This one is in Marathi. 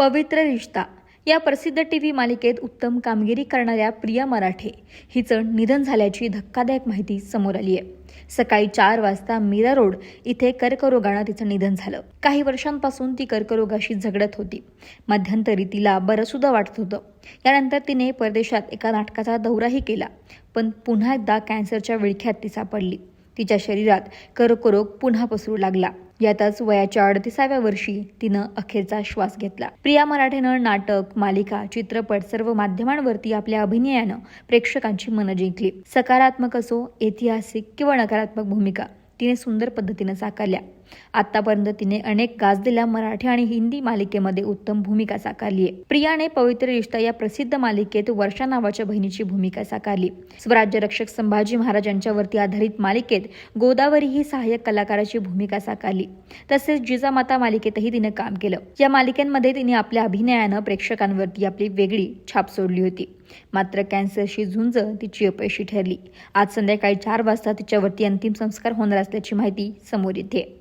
पवित्र रिश्ता. या प्रसिद्ध टी व्ही मालिकेत उत्तम कामगिरी करणाऱ्या प्रिया मराठे हिचं निधन झाल्याची धक्कादायक माहिती समोर आली आहे. सकाळी चार वाजता मीरा रोड इथे कर्करोगानं तिचं निधन झालं. काही वर्षांपासून ती कर्करोगाशी झगडत होती. मध्यंतरी तिला बरंसुद्धा वाटत होतं. यानंतर तिने परदेशात एका नाटकाचा दौराही केला पण पुन्हा एकदा कॅन्सरच्या विळख्यात ती सापडली. तिच्या शरीरात कर्करोग पुन्हा पसरू लागला. यातच वयाच्या अडतीसाव्या वर्षी तिनं अखेरचा श्वास घेतला. प्रिया मराठेनं नाटक मालिका चित्रपट सर्व माध्यमांवरती आपल्या अभिनयानं प्रेक्षकांची मनं जिंकली. सकारात्मक असो ऐतिहासिक किंवा नकारात्मक भूमिका तिने सुंदर पद्धतीनं साकारल्या. आतापर्यंत तिने अनेक गाजलेल्या मराठी आणि हिंदी मालिकेमध्ये उत्तम भूमिका साकारली आहे प्रियाने पवित्र रिश्ता या प्रसिद्ध मालिकेत वर्षा नावाच्या बहिणीची भूमिका साकारली. स्वराज्य रक्षक संभाजी महाराजांच्यावरती आधारित मालिकेत गोदावरी ही सहाय्यक कलाकाराची भूमिका साकारली. तसेच जिजामाता मालिकेतही तिने काम केलं. या मालिकेमध्ये तिने आपल्या अभिनयानं प्रेक्षकांवरती आपली वेगळी छाप सोडली होती. मात्र कॅन्सरशी झुंज तिची अपयशी ठरली. आज संध्याकाळी चार वाजता तिच्यावरती अंतिम संस्कार होणार असल्याची माहिती समोर येते.